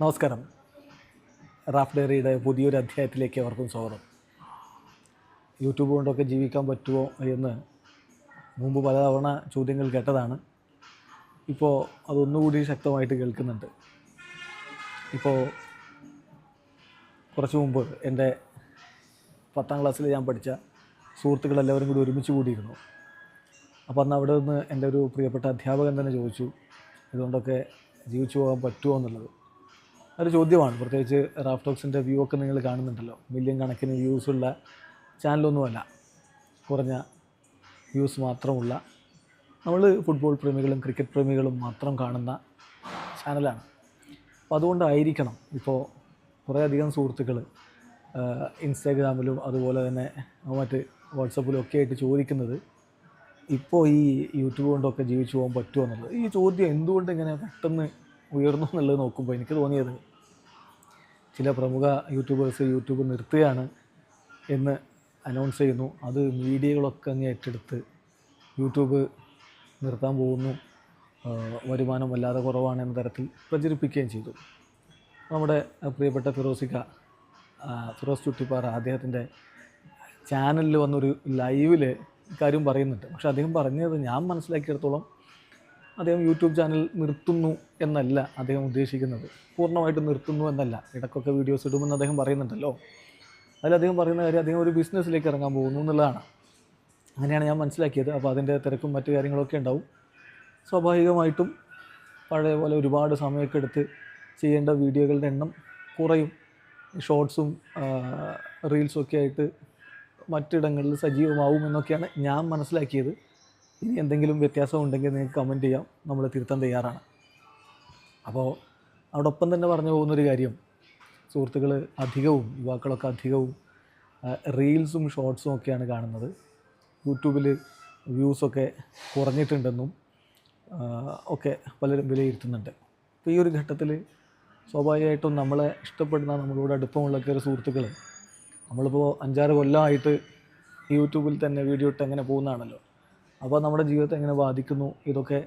നമസ്കാരം. റാഫ് ഡയറിയുടെ പുതിയൊരു അധ്യായത്തിലേക്ക് അവർക്കും സ്വാഗതം. യൂട്യൂബ് കൊണ്ടൊക്കെ ജീവിക്കാൻ പറ്റുമോ എന്ന് മുമ്പ് പലതവണ ചോദ്യങ്ങൾ കേട്ടതാണ്. ഇപ്പോൾ അതൊന്നുകൂടി ശക്തമായിട്ട് കേൾക്കുന്നുണ്ട്. ഇപ്പോൾ കുറച്ച് മുമ്പ് എന്റെ പത്താം ക്ലാസ്സിൽ ഞാൻ പഠിച്ച സുഹൃത്തുക്കളെല്ലാവരും കൂടി ഒരുമിച്ച് കൂടിയിരുന്നു. അപ്പോൾ അന്ന് അവിടെ നിന്ന് എന്റെ ഒരു പ്രിയപ്പെട്ട അധ്യാപകൻ തന്നെ ചോദിച്ചു ഇതുകൊണ്ടൊക്കെ ജീവിച്ചു പോകാൻ പറ്റുമോ എന്നുള്ളത്? ഒരു ചോദ്യമാണ്. പ്രത്യേകിച്ച് റാഫ് ടോക്സിന്റെ വ്യൂ ഒക്കെ നിങ്ങൾ കാണുന്നുണ്ടല്ലോ. മില്യൺ കണക്കിന് വ്യൂസ് ഉള്ള ചാനലൊന്നുമല്ല കുറഞ്ഞ വ്യൂസ് മാത്രമുള്ള നമ്മൾ ഫുട്ബോൾ പ്രേമികളും ക്രിക്കറ്റ് പ്രേമികളും മാത്രം കാണുന്ന ചാനലാണ് അപ്പോൾ അതുകൊണ്ടായിരിക്കണം ഇപ്പോൾ കുറേയധികം സുഹൃത്തുക്കൾ ഇൻസ്റ്റാഗ്രാമിലും അതുപോലെ തന്നെ മറ്റ് വാട്സപ്പിലും ഒക്കെ ആയിട്ട് ചോദിക്കുന്നത് ഇപ്പോൾ ഈ യൂട്യൂബ് കൊണ്ടൊക്കെ ജീവിച്ചു പോകാൻ പറ്റുമോ എന്നുള്ളത്. ഈ ചോദ്യം എന്തുകൊണ്ട് ഇങ്ങനെ പെട്ടെന്ന് ഉയർന്നു എന്നുള്ളത് നോക്കുമ്പോൾ എനിക്ക് തോന്നിയത് ചില പ്രമുഖ യൂട്യൂബേഴ്സ് യൂട്യൂബ് നിർത്തുകയാണ് എന്ന് അനൗൺസ് ചെയ്യുന്നു. അത് മീഡിയകളൊക്കെ അങ്ങ് ഏറ്റെടുത്ത് യൂട്യൂബ് നിർത്താൻ പോകുന്നു. വരുമാനം വല്ലാതെ കുറവാണ് എന്ന തരത്തിൽ പ്രചരിപ്പിക്കുകയും ചെയ്തു. നമ്മുടെ പ്രിയപ്പെട്ട ഫിറോസിക്ക ഫിറോസ് ചുട്ടിപ്പാറ അദ്ദേഹത്തിന്റെ ചാനലിൽ വന്നൊരു ലൈവിൽ കാര്യം പറയുന്നുണ്ട്. പക്ഷെ അദ്ദേഹം പറഞ്ഞത് ഞാൻ മനസ്സിലാക്കിയിടത്തോളം അദ്ദേഹം യൂട്യൂബ് ചാനൽ നിർത്തുന്നു എന്നല്ല അദ്ദേഹം ഉദ്ദേശിക്കുന്നത്. പൂർണമായിട്ട് നിർത്തുന്നു എന്നല്ല. ഇടയ്ക്കൊക്കെ വീഡിയോസ് ഇടുമെന്ന് അദ്ദേഹം പറയുന്നുണ്ടല്ലോ. അതിൽ അദ്ദേഹം പറയുന്ന കാര്യം അദ്ദേഹം ഒരു ബിസിനസ്സിലേക്ക് ഇറങ്ങാൻ പോകുന്നു എന്നുള്ളതാണ്. അങ്ങനെയാണ് ഞാൻ മനസ്സിലാക്കിയത്. അപ്പോൾ അതിന്റെ തിരക്കും മറ്റു കാര്യങ്ങളൊക്കെ ഉണ്ടാവും. സ്വാഭാവികമായിട്ടും പഴയ പോലെ ഒരുപാട് സമയമൊക്കെ എടുത്ത് ചെയ്യേണ്ട വീഡിയോകളുടെ എണ്ണം കുറയും. ഷോർട്സും റീൽസും ഒക്കെ ആയിട്ട് മറ്റിടങ്ങളിൽ സജീവമാവും എന്നൊക്കെയാണ് ഞാൻ മനസ്സിലാക്കിയത്. ഇനി എന്തെങ്കിലും വ്യത്യാസം ഉണ്ടെങ്കിൽ നിങ്ങൾക്ക് കമന്റ് ചെയ്യാം. നമ്മൾ തിരുത്താൻ തയ്യാറാണ്. അപ്പോൾ അതോടൊപ്പം തന്നെ പറഞ്ഞു പോകുന്നൊരു കാര്യം. സുഹൃത്തുക്കൾ അധികവും യുവാക്കളൊക്കെ അധികവും റീൽസും ഷോർട്സും ഒക്കെയാണ് കാണുന്നത്. യൂട്യൂബിൽ വ്യൂസൊക്കെ കുറഞ്ഞിട്ടുണ്ടെന്നും ഒക്കെ പലരും വിലയിരുത്തുന്നുണ്ട്. അപ്പോൾ ഈ ഒരു ഘട്ടത്തിൽ സ്വാഭാവികമായിട്ടും നമ്മളെ ഇഷ്ടപ്പെടുന്ന നമ്മളോട് അടുപ്പമുള്ളൊക്കെ ഒരു സുഹൃത്തുക്കൾ നമ്മളിപ്പോൾ അഞ്ചാറ് കൊല്ലമായിട്ട് യൂട്യൂബിൽ തന്നെ വീഡിയോ ഇട്ട് അങ്ങനെ പോകുന്നതാണല്ലോ. അപ്പോൾ നമ്മുടെ ജീവിതത്തെ എങ്ങനെ ബാധിക്കുന്നു? ഇതൊക്കെ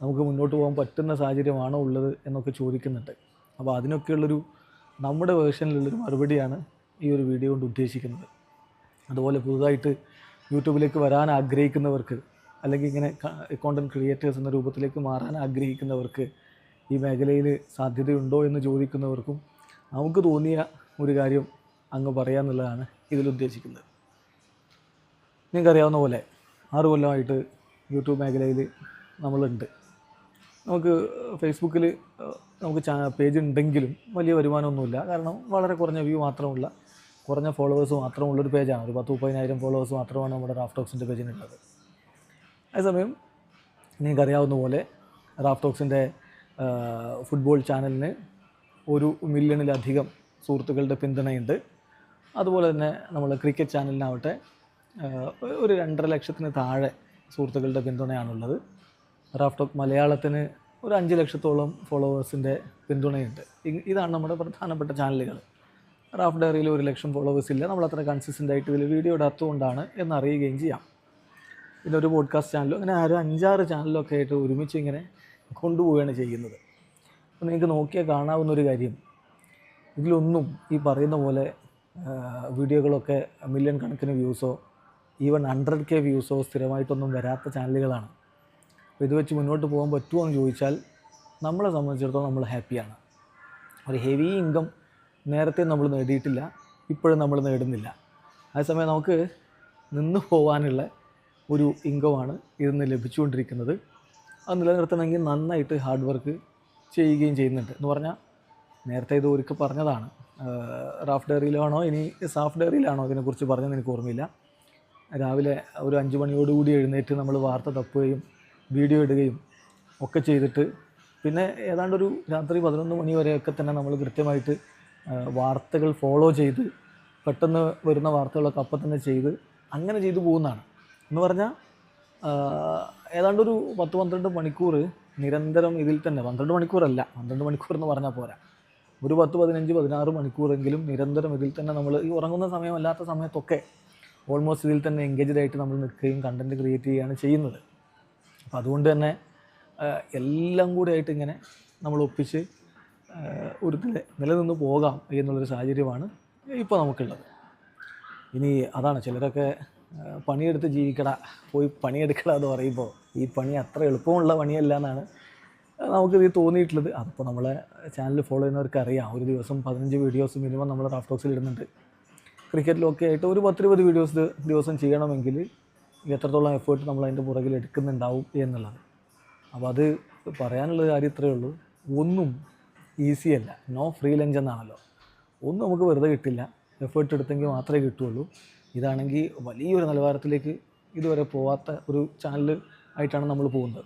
നമുക്ക് മുന്നോട്ട് പോകാൻ പറ്റുന്ന സാഹചര്യമാണോ ഉള്ളത് എന്നൊക്കെ ചോദിക്കുന്നുണ്ട്. അപ്പോൾ അതിനൊക്കെയുള്ളൊരു നമ്മുടെ വേർഷനിലുള്ളൊരു മറുപടിയാണ് ഈ ഒരു വീഡിയോ കൊണ്ട് ഉദ്ദേശിക്കുന്നത്. അതുപോലെ പുതുതായിട്ട് യൂട്യൂബിലേക്ക് വരാൻ ആഗ്രഹിക്കുന്നവർക്ക് അല്ലെങ്കിൽ ഇങ്ങനെ കോണ്ടന്റ് ക്രിയേറ്റേഴ്സ് എന്ന രൂപത്തിലേക്ക് മാറാൻ ആഗ്രഹിക്കുന്നവർക്ക് ഈ മേഖലയിൽ സാധ്യതയുണ്ടോ എന്ന് ചോദിക്കുന്നവർക്കും നമുക്ക് തോന്നിയ ഒരു കാര്യം അങ്ങ് പറയാമെന്നുള്ളതാണ് ഇതിൽ ഉദ്ദേശിക്കുന്നത്. നിങ്ങൾക്കറിയാവുന്ന പോലെ ആറ് കൊല്ലമായിട്ട് യൂട്യൂബ് മേഖലയിൽ നമ്മളുണ്ട്. നമുക്ക് ഫേസ്ബുക്കിൽ നമുക്ക് ചാ പേജ് ഉണ്ടെങ്കിലും വലിയ വരുമാനമൊന്നുമില്ല. കാരണം വളരെ കുറഞ്ഞ വ്യൂ മാത്രമുള്ള കുറഞ്ഞ ഫോളോവേഴ്സ് മാത്രമുള്ളൊരു പേജാണ്. ഒരു പത്ത് മുപ്പതിനായിരം ഫോളോവേഴ്സ് മാത്രമാണ് നമ്മുടെ റാഫ്റ്റോക്സിന്റെ പേജിനുള്ളത് അതേസമയം നിങ്ങൾക്കറിയാവുന്ന പോലെ റാഫ്റ്റോക്സിന്റെ ഫുട്ബോൾ ചാനലിന് ഒരു മില്യണിലധികം സുഹൃത്തുക്കളുടെ പിന്തുണയുണ്ട്. അതുപോലെ തന്നെ നമ്മൾ ക്രിക്കറ്റ് ചാനലിനാവട്ടെ ഒരു രണ്ടര ലക്ഷത്തിന് താഴെ സുഹൃത്തുക്കളുടെ പിന്തുണയാണുള്ളത്. റാഫ്റ്റോക്ക് മലയാളത്തിന് ഒരു അഞ്ച് ലക്ഷത്തോളം ഫോളോവേഴ്സിന്റെ പിന്തുണയുണ്ട്. ഇതാണ് നമ്മുടെ പ്രധാനപ്പെട്ട ചാനലുകൾ. റാഫ് ഡയറിയിൽ ഒരു ലക്ഷം ഫോളോവേഴ്സ് ഇല്ല. നമ്മൾ അത്ര കൺസിസ്റ്റന്റ് ആയിട്ട് ഇതിൽ വീഡിയോ ഇടാത്തതുകൊണ്ടാണ് എന്ന് അറിയുകയും ചെയ്യാം. പിന്നെ ഒരു പോഡ്കാസ്റ്റ് ചാനലും അങ്ങനെ ഒരു അഞ്ചാറ് ചാനലൊക്കെ ആയിട്ട് ഒരുമിച്ച് ഇങ്ങനെ കൊണ്ടുപോവുകയാണ് ചെയ്യുന്നത്. അപ്പോൾ നിങ്ങൾക്ക് നോക്കിയാൽ കാണാവുന്ന ഒരു കാര്യം. ഇതിലൊന്നും ഈ പറയുന്ന പോലെ വീഡിയോകളൊക്കെ മില്യൺ കണക്കിന് വ്യൂസോ ഈവൻ ഹൺഡ്രഡ് കെ വ്യൂസോ സ്ഥിരമായിട്ടൊന്നും വരാത്ത ചാനലുകളാണ്. അപ്പോൾ ഇത് വെച്ച് മുന്നോട്ട് പോകാൻ പറ്റുമോ എന്ന് ചോദിച്ചാൽ നമ്മളെ സംബന്ധിച്ചിടത്തോളം നമ്മൾ ഹാപ്പിയാണ്. ഒരു ഹെവി ഇൻകം നേരത്തെ നമ്മൾ നേടിയിട്ടില്ല ഇപ്പോഴും നമ്മൾ നേടുന്നില്ല. അതേസമയം നമുക്ക് നിന്ന് പോകാനുള്ള ഒരു ഇൻകമാണ് ഇതിൽ ലഭിച്ചുകൊണ്ടിരിക്കുന്നത്. അത് നിലനിർത്തണമെങ്കിൽ നന്നായിട്ട് ഹാർഡ് വർക്ക് ചെയ്യുകയും ചെയ്യുന്നുണ്ട് എന്ന് പറഞ്ഞാൽ നേരത്തെ ഇത് ഒരുക്കി പറഞ്ഞതാണ്. റാഫ് ഡയറിയിലാണോ ഇനി സാഫ് ഡയറിയിലാണോ അതിനെക്കുറിച്ച് പറഞ്ഞതെന്ന് എനിക്ക് ഓർമ്മയില്ല. രാവിലെ ഒരു അഞ്ച് മണിയോടുകൂടി എഴുന്നേറ്റ് നമ്മൾ വാർത്ത തപ്പുകയും വീഡിയോ ഇടുകയും ഒക്കെ ചെയ്തിട്ട് പിന്നെ ഏതാണ്ടൊരു രാത്രി പതിനൊന്ന് മണി വരെയൊക്കെ തന്നെ നമ്മൾ കൃത്യമായിട്ട് വാർത്തകൾ ഫോളോ ചെയ്ത് പെട്ടെന്ന് വരുന്ന വാർത്തകളൊക്കെ അപ്പം തന്നെ ചെയ്ത് അങ്ങനെ ചെയ്തു പോകുന്നതാണ്. എന്ന് പറഞ്ഞാൽ ഏതാണ്ടൊരു പത്ത് പന്ത്രണ്ട് മണിക്കൂർ നിരന്തരം ഇതിൽ തന്നെ പന്ത്രണ്ട് മണിക്കൂറല്ല പന്ത്രണ്ട് മണിക്കൂർ എന്ന് പറഞ്ഞാൽ പോരാ. ഒരു പത്ത് പതിനഞ്ച് പതിനാറ് മണിക്കൂറെങ്കിലും നിരന്തരം ഇതിൽ തന്നെ നമ്മൾ ഈ ഉറങ്ങുന്ന സമയമല്ലാത്ത സമയത്തൊക്കെ ഓൾമോസ്റ്റ് ഇതിൽ തന്നെ എൻഗേജ്ഡ് ആയിട്ട് നമ്മൾ നിൽക്കുകയും കണ്ടന്റ് ക്രിയേറ്റ് ചെയ്യുകയാണ് ചെയ്യുന്നത്. അപ്പോൾ അതുകൊണ്ട് തന്നെ എല്ലാം കൂടി ആയിട്ട് ഇങ്ങനെ നമ്മൾ ഒപ്പിച്ച് ഒരു നില നിലനിന്ന് പോകാം എന്നുള്ളൊരു സാഹചര്യമാണ് ഇപ്പോൾ നമുക്കുള്ളത്. ഇനി അതാണ് ചിലരൊക്കെ പണിയെടുത്ത് ജീവിക്കട പോയി പണിയെടുക്കട എന്ന് പറയുമ്പോൾ ഈ പണി അത്ര എളുപ്പമുള്ള പണിയല്ല എന്നാണ് നമുക്ക് ഇത് തോന്നിയിട്ടുള്ളത്. അതിപ്പോൾ നമ്മളെ ചാനൽ ഫോളോ ചെയ്യുന്നവർക്ക് അറിയാം ഒരു ദിവസം പതിനഞ്ച് വീഡിയോസ് മിനിമം നമ്മൾ റാഫ് ടോക്സിൽ ഇടുന്നുണ്ട്. ക്രിക്കറ്റിലൊക്കെ ആയിട്ട് ഒരു പത്തിരുപത് വീഡിയോസ് ദിവസം ചെയ്യണമെങ്കിൽ എത്രത്തോളം എഫേർട്ട് നമ്മൾ അതിന്റെ പുറകിൽ എടുക്കുന്നുണ്ടാവും എന്നുള്ളത്. അപ്പോൾ അത് പറയാനുള്ള കാര്യം ഇത്രയേ ഉള്ളൂ. ഒന്നും ഈസി അല്ല. നോ ഫ്രീ ലഞ്ച് എന്നാണല്ലോ. ഒന്നും നമുക്ക് വെറുതെ കിട്ടില്ല. എഫേർട്ട് എടുത്തെങ്കിൽ മാത്രമേ കിട്ടുള്ളൂ ഇതാണെങ്കിൽ വലിയൊരു നിലവാരത്തിലേക്ക് ഇതുവരെ പോവാത്ത ഒരു ചാനൽ ആയിട്ടാണ് നമ്മൾ പോകുന്നത്.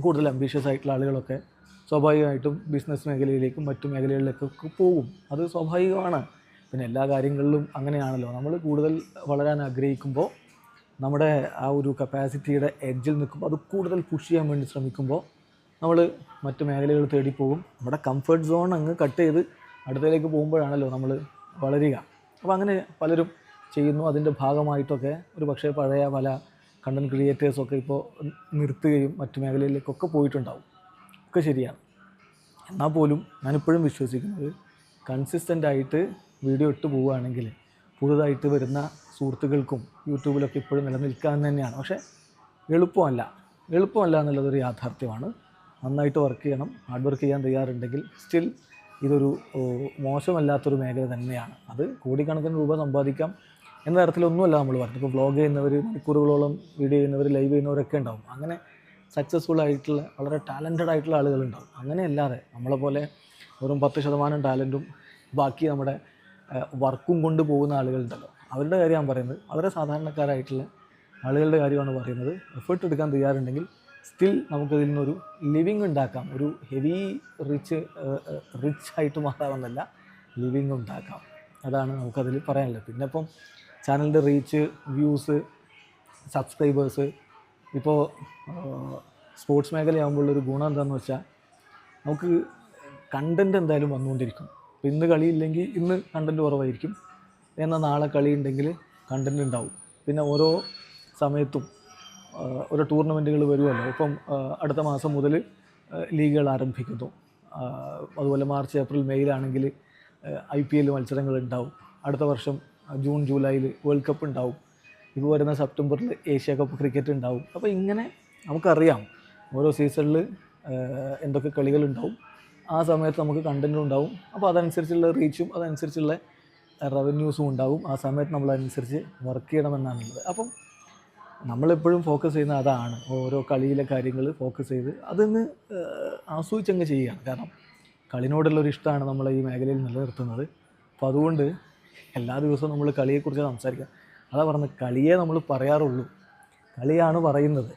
കൂടുതൽ അംബീഷ്യസ് ആയിട്ടുള്ള ആളുകളൊക്കെ സ്വാഭാവികമായിട്ടും ബിസിനസ് മേഖലയിലേക്കും മറ്റു മേഖലകളിലേക്കൊക്കെ പോകും. അത് സ്വാഭാവികമാണ്. പിന്നെ എല്ലാ കാര്യങ്ങളിലും അങ്ങനെയാണല്ലോ. നമ്മൾ കൂടുതൽ വളരാൻ ആഗ്രഹിക്കുമ്പോൾ നമ്മുടെ ആ ഒരു കപ്പാസിറ്റിയുടെ എഡ്ജിൽ നിൽക്കുമ്പോൾ അത് കൂടുതൽ പുഷ് ചെയ്യാൻ വേണ്ടി ശ്രമിക്കുമ്പോൾ നമ്മൾ മറ്റ് മേഖലകൾ തേടി പോകും. നമ്മുടെ കംഫർട്ട് സോൺ അങ്ങ് കട്ട് ചെയ്ത് അടുത്തതിലേക്ക് പോകുമ്പോഴാണല്ലോ നമ്മൾ വളരുക. അപ്പോൾ അങ്ങനെ പലരും ചെയ്യുന്നു. അതിന്റെ ഭാഗമായിട്ടൊക്കെ ഒരു പക്ഷേ പഴയ പല കണ്ടന്റ് ക്രിയേറ്റേഴ്സൊക്കെ ഇപ്പോൾ നിർത്തുകയും മറ്റു മേഖലയിലേക്കൊക്കെ പോയിട്ടുണ്ടാവും. ഒക്കെ ശരിയാണ്. എന്നാൽ പോലും ഞാനിപ്പോഴും വിശ്വസിക്കുന്നത് കൺസിസ്റ്റന്റ് ആയിട്ട് വീഡിയോ ഇട്ട് പോവുകയാണെങ്കിൽ പുതുതായിട്ട് വരുന്ന സുഹൃത്തുക്കൾക്കും യൂട്യൂബിലൊക്കെ ഇപ്പോഴും നിലനിൽക്കാൻ തന്നെയാണ്. പക്ഷേ എളുപ്പമല്ല. എളുപ്പമല്ല എന്നുള്ളതൊരു യാഥാർത്ഥ്യമാണ്. നന്നായിട്ട് വർക്ക് ചെയ്യണം. ഹാർഡ് വർക്ക് ചെയ്യാൻ തയ്യാറുണ്ടെങ്കിൽ സ്റ്റിൽ ഇതൊരു മോശമല്ലാത്തൊരു മേഖല തന്നെയാണ്. അത് കോടിക്കണക്കിന് രൂപ സമ്പാദിക്കാം എന്ന തരത്തിലൊന്നുമല്ല നമ്മൾ പറഞ്ഞത് ഇപ്പോൾ വ്ളോഗ് ചെയ്യുന്നവർ മണിക്കൂറുകളോളം വീഡിയോ ചെയ്യുന്നവർ ലൈവ് ചെയ്യുന്നവരൊക്കെ ഉണ്ടാവും. അങ്ങനെ സക്സസ്ഫുൾ ആയിട്ടുള്ള വളരെ ടാലന്റഡ് ആയിട്ടുള്ള ആളുകളുണ്ടാവും. അങ്ങനെയല്ലാതെ നമ്മളെപ്പോലെ വെറും പത്ത് ശതമാനം ടാലന്റും ബാക്കി നമ്മുടെ വർക്കും കൊണ്ട് പോകുന്ന ആളുകളുണ്ടല്ലോ. അവരുടെ കാര്യം ഞാൻ പറയുന്നത് വളരെ സാധാരണക്കാരായിട്ടുള്ള ആളുകളുടെ കാര്യമാണ് പറയുന്നത്. എഫേർട്ട് എടുക്കാൻ തയ്യാറുണ്ടെങ്കിൽ സ്റ്റിൽ നമുക്കതിൽ നിന്നൊരു ലിവിങ് ഉണ്ടാക്കാം. ഒരു ഹെവി റിച്ച് റിച്ച് ആയിട്ട് മാറാമെന്നല്ല ലിവിങ് ഉണ്ടാക്കാം. അതാണ് നമുക്കതിൽ പറയാനുള്ളത്. പിന്നെ ഇപ്പം ചാനലിന്റെ റീച്ച് വ്യൂസ് സബ്സ്ക്രൈബേഴ്സ് ഇപ്പോൾ സ്പോർട്സ് മേഖലയാകുമ്പോൾ ഒരു ഗുണം എന്താണെന്ന് വെച്ചാൽ നമുക്ക് കണ്ടന്റ് എന്തായാലും വന്നുകൊണ്ടിരിക്കും. ഇപ്പോൾ ഇന്ന് കളിയില്ലെങ്കിൽ ഇന്ന് കണ്ടന്റ് കുറവായിരിക്കും. എന്നാൽ നാളെ കളി ഉണ്ടെങ്കിൽ കണ്ടന്റ് ഉണ്ടാവും. പിന്നെ ഓരോ സമയത്തും ഓരോ ടൂർണമെന്റുകൾ വരുമല്ലോ. ഇപ്പം അടുത്ത മാസം മുതൽ ലീഗുകൾ ആരംഭിക്കുന്നു. അതുപോലെ മാർച്ച് ഏപ്രിൽ മെയ്യിലാണെങ്കിൽ ഐ പി എൽ മത്സരങ്ങൾ ഉണ്ടാവും. അടുത്ത വർഷം ജൂൺ ജൂലൈയിൽ വേൾഡ് കപ്പ് ഉണ്ടാവും. ഇപ്പോൾ വരുന്ന സെപ്റ്റംബറിൽ ഏഷ്യ കപ്പ് ക്രിക്കറ്റ് ഉണ്ടാവും. അപ്പോൾ ഇങ്ങനെ നമുക്കറിയാം. ഓരോ സീസണിൽ എന്തൊക്കെ കളികളുണ്ടാവും ആ സമയത്ത് നമുക്ക് കണ്ടന്റും ഉണ്ടാവും. അപ്പോൾ അതനുസരിച്ചുള്ള റീച്ചും അതനുസരിച്ചുള്ള റവന്യൂസും ഉണ്ടാവും. ആ സമയത്ത് നമ്മൾ അതനുസരിച്ച് വർക്ക് ചെയ്യണമെന്നാണുള്ളത് അപ്പം നമ്മളെപ്പോഴും ഫോക്കസ് ചെയ്യുന്ന അതാണ്. ഓരോ കളിയിലെ കാര്യങ്ങൾ ഫോക്കസ് ചെയ്ത് അതൊന്ന് ആസ്വദിച്ചങ്ങ് ചെയ്യുകയാണ്. കാരണം കളിനോടുള്ള ഒരു ഇഷ്ടമാണ് നമ്മൾ ഈ മേഖലയിൽ നിലനിർത്തുന്നത്. അപ്പോൾ അതുകൊണ്ട് എല്ലാ ദിവസവും നമ്മൾ കളിയെക്കുറിച്ച് സംസാരിക്കുക. അതാ പറഞ്ഞത് കളിയെ നമ്മൾ പറയാറുള്ളൂ. കളിയാണ് പറയുന്നത്.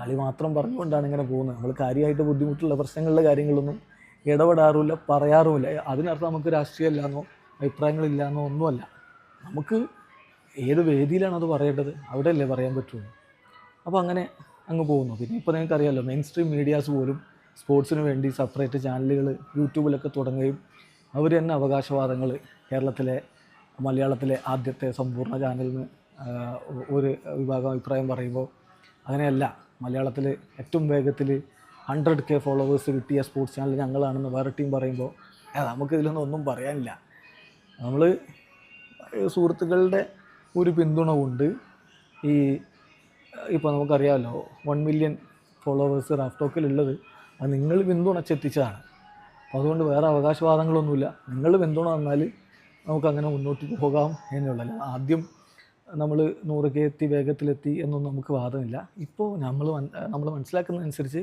കളി മാത്രം പറഞ്ഞുകൊണ്ടാണ് ഇങ്ങനെ പോകുന്നത്. നമ്മൾ കാര്യമായിട്ട് ബുദ്ധിമുട്ടുള്ള പ്രശ്നങ്ങളുടെ കാര്യങ്ങളൊന്നും ഇടപെടാറുമില്ല പറയാറുമില്ല. അതിനർത്ഥം നമുക്ക് രാഷ്ട്രീയം ഇല്ലാന്നോ അഭിപ്രായങ്ങളില്ലാന്നോ ഒന്നുമല്ല. നമുക്ക് ഏത് വേദിയിലാണ് അത് പറയേണ്ടത്? അവിടെയല്ലേ പറയാൻ പറ്റുള്ളൂ. അപ്പോൾ അങ്ങനെ അങ്ങ് പോകുന്നു. പിന്നെ ഇപ്പോൾ നിങ്ങൾക്കറിയാമല്ലോ മെയിൻ സ്ട്രീം മീഡിയാസ് പോലും സ്പോർട്സിന് വേണ്ടി സെപ്പറേറ്റ് ചാനലുകൾ യൂട്യൂബിലൊക്കെ തുടങ്ങുകയും അവർ തന്നെ അവകാശവാദങ്ങൾ കേരളത്തിലെ മലയാളത്തിലെ ആദ്യത്തെ സമ്പൂർണ ചാനലിന് ഒരു വിഭാഗം അഭിപ്രായം പറയുമ്പോൾ അങ്ങനെയല്ല. മലയാളത്തിൽ ഏറ്റവും വേഗത്തിൽ ഹൺഡ്രഡ് കെ ഫോളോവേഴ്സ് കിട്ടിയ സ്പോർട്സ് ചാനൽ ഞങ്ങളാണെന്ന് വേറെ ടീം പറയുമ്പോൾ നമുക്ക് ഇതിലൊന്നും ഒന്നും പറയാനില്ല. നമ്മൾ സുഹൃത്തുക്കളുടെ ഒരു പിന്തുണ കൊണ്ട് ഈ ഇപ്പോൾ നമുക്കറിയാമല്ലോ വൺ മില്യൺ ഫോളോവേഴ്സ് റാഫ്റ്റോക്കിലുള്ളത് അത് നിങ്ങൾ പിന്തുണച്ചെത്തിച്ചതാണ്. അപ്പോൾ അതുകൊണ്ട് വേറെ അവകാശവാദങ്ങളൊന്നുമില്ല. നിങ്ങൾ പിന്തുണ തന്നാൽ നമുക്കങ്ങനെ മുന്നോട്ട് പോകാം എന്നുള്ളല്ല ആദ്യം നമ്മൾ നൂറ് കെ എത്തി വേഗത്തിലെത്തി എന്നൊന്നും നമുക്ക് വാദമില്ല. ഇപ്പോൾ നമ്മൾ നമ്മൾ മനസ്സിലാക്കുന്നതനുസരിച്ച്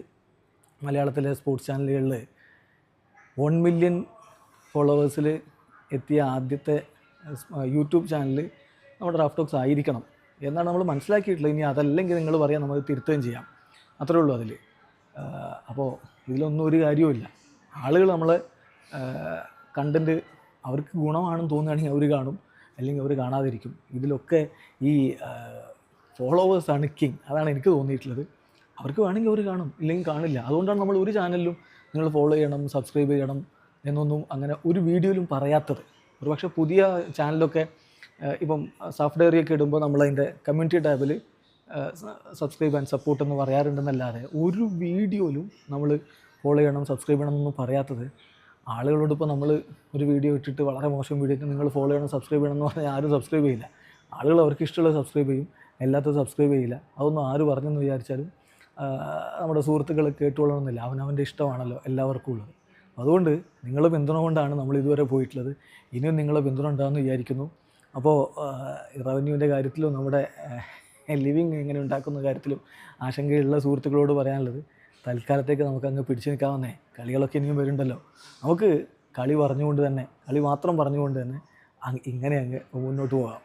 മലയാളത്തിലെ സ്പോർട്സ് ചാനലുകളിൽ വൺ മില്യൺ ഫോളോവേഴ്സിൽ എത്തിയ ആദ്യത്തെ യൂട്യൂബ് ചാനൽ നമ്മുടെ റാഫ്റ്റോക്സ് ആയിരിക്കണം എന്നാണ് നമ്മൾ മനസ്സിലാക്കിയിട്ടുള്ളത്. ഇനി അതല്ലെങ്കിൽ നിങ്ങൾ പറയാം നമുക്ക് തിരുത്തുകയും ചെയ്യാം. അത്രേ ഉള്ളൂ അതിൽ അപ്പോൾ ഇതിലൊന്നും ഒരു കാര്യവുമില്ല ആളുകൾ നമ്മളെ കണ്ടന്റ് അവർക്ക് ഗുണമാണെന്ന് തോന്നുകയാണെങ്കിൽ അവർ കാണും. അല്ലെങ്കിൽ അവർ കാണാതിരിക്കും. ഇതിലൊക്കെ ഈ ഫോളോവേഴ്സാണ് കിങ് അതാണ് എനിക്ക് തോന്നിയിട്ടുള്ളത്. അവർക്ക് വേണമെങ്കിൽ അവർ കാണും. ഇല്ലെങ്കിൽ കാണില്ല. അതുകൊണ്ടാണ് നമ്മൾ ഒരു ചാനലിലും നിങ്ങൾ ഫോളോ ചെയ്യണം സബ്സ്ക്രൈബ് ചെയ്യണം എന്നൊന്നും അങ്ങനെ ഒരു വീഡിയോയിലും പറയാത്തത്. ഒരുപക്ഷെ പുതിയ ചാനലൊക്കെ ഇപ്പം സോഫ്റ്റ് ഡയറിയൊക്കെ ഇടുമ്പോൾ നമ്മളതിന്റെ കമ്മ്യൂണിറ്റി ടാബിൽ സബ്സ്ക്രൈബ് ആൻഡ് സപ്പോർട്ട് എന്ന് പറയാറുണ്ടെന്നല്ലാതെ ഒരു വീഡിയോയിലും നമ്മൾ ഫോളോ ചെയ്യണം സബ്സ്ക്രൈബ് ചെയ്യണം എന്നൊന്നും പറയാത്തത്. ആളുകളോട് ഇപ്പോൾ നമ്മൾ ഒരു വീഡിയോ ഇട്ടിട്ട് വളരെ മോശം വീഡിയോ നിങ്ങൾ ഫോളോ ചെയ്യണം സബ്സ്ക്രൈബ് ചെയ്യണം എന്ന് പറഞ്ഞാൽ ആരും സബ്സ്ക്രൈബ് ചെയ്യില്ല. ആളുകൾ അവർക്ക് ഇഷ്ടമുള്ളത് സബ്സ്ക്രൈബ് ചെയ്യും. എല്ലാത്തത് സബ്സ്ക്രൈബ് ചെയ്യില്ല. അതൊന്നും ആര് പറഞ്ഞെന്ന് വിചാരിച്ചാലും നമ്മുടെ സുഹൃത്തുക്കൾ കേട്ടുകൊള്ളണമെന്നില്ല. അവനവന്റെ ഇഷ്ടമാണല്ലോ എല്ലാവർക്കും ഉള്ളത്. അതുകൊണ്ട് നിങ്ങളുടെ പിന്തുണ കൊണ്ടാണ് നമ്മൾ ഇതുവരെ പോയിട്ടുള്ളത്. ഇനിയും നിങ്ങളെ പിന്തുണ ഉണ്ടാകുമെന്ന് വിചാരിക്കുന്നു. അപ്പോൾ റവന്യൂവിന്റെ കാര്യത്തിലും നമ്മുടെ ലിവിങ് എങ്ങനെ ഉണ്ടാക്കുന്ന കാര്യത്തിലും ആശങ്കയുള്ള സുഹൃത്തുക്കളോട് പറയാനുള്ളത് തൽക്കാലത്തേക്ക് നമുക്ക് അങ്ങ് പിടിച്ചു നിൽക്കാവുന്നേ. കളികളൊക്കെ ഇനിയും വരുന്നുണ്ടല്ലോ. നമുക്ക് കളി പറഞ്ഞുകൊണ്ട് തന്നെ കളി മാത്രം പറഞ്ഞുകൊണ്ട് തന്നെ ഇങ്ങനെ അങ്ങ് മുന്നോട്ട് പോകാം.